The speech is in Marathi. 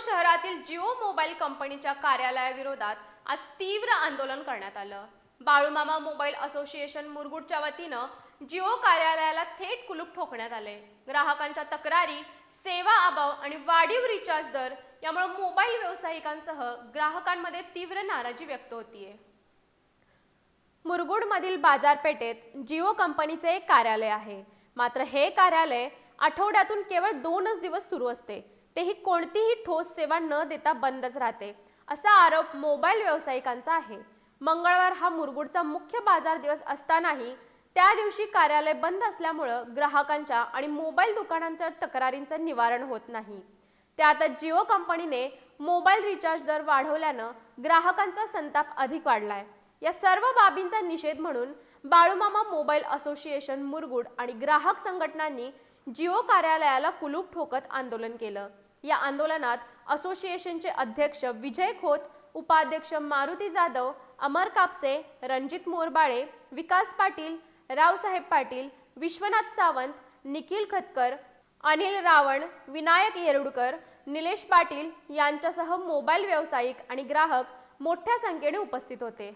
शहरातील जिओ मोबाईल कंपनीच्या कार्यालयाविरोधात आज तीव्र आंदोलन करण्यात आलं. बाळूमामा मोबाईल असोसिएशन मुरगुडच्या वतीनं जिओ कार्यालयाला थेट कुलूप ठोकण्यात आले. ग्राहकांच्या तक्रारी सेवा अभाव आणि वाढीव रिचार्ज दर यामुळे मोबाईल व्यावसायिकांसह ग्राहकांमध्ये तीव्र नाराजी व्यक्त होतीये. मुरगुडमधील बाजारपेठेत जिओ कंपनीचे एक कार्यालय आहे. मात्र हे कार्यालय आठवड्यातून केवळ दोनच दिवस सुरू असते. तेही कोणतीही ठोस सेवा न देता बंदच राहते. असा आरोप मोबाईल व्यावसायिकांचा आहे. मंगळवार हा मुरगुडचा मुख्य बाजार दिवस असतानाही त्या दिवशी कार्यालय बंद असल्यामुळं ग्राहकांच्या आणि मोबाईल दुकानांच्या तक्रारींचं निवारण होत नाही. त्यातच जिओ कंपनीने मोबाईल रिचार्ज दर वाढवल्यानं ग्राहकांचा संताप अधिक वाढलाय. या सर्व बाबींचा निषेध म्हणून बाळूमामा मोबाईल असोसिएशन मुरगुड आणि ग्राहक संघटनांनी जिओ कार्यालयाला कुलूप ठोकत आंदोलन केलं. या आंदोलनात असोसिएशनचे अध्यक्ष विजय खोत उपाध्यक्ष मारुती जाधव अमर कापसे रणजित मोरबाळे विकास पाटील रावसाहेब पाटील विश्वनाथ सावंत निखिल खतकर अनिल रावण विनायक येरुडकर निलेश पाटील यांच्यासह मोबाईल व्यावसायिक आणि ग्राहक मोठ्या संख्येने उपस्थित होते.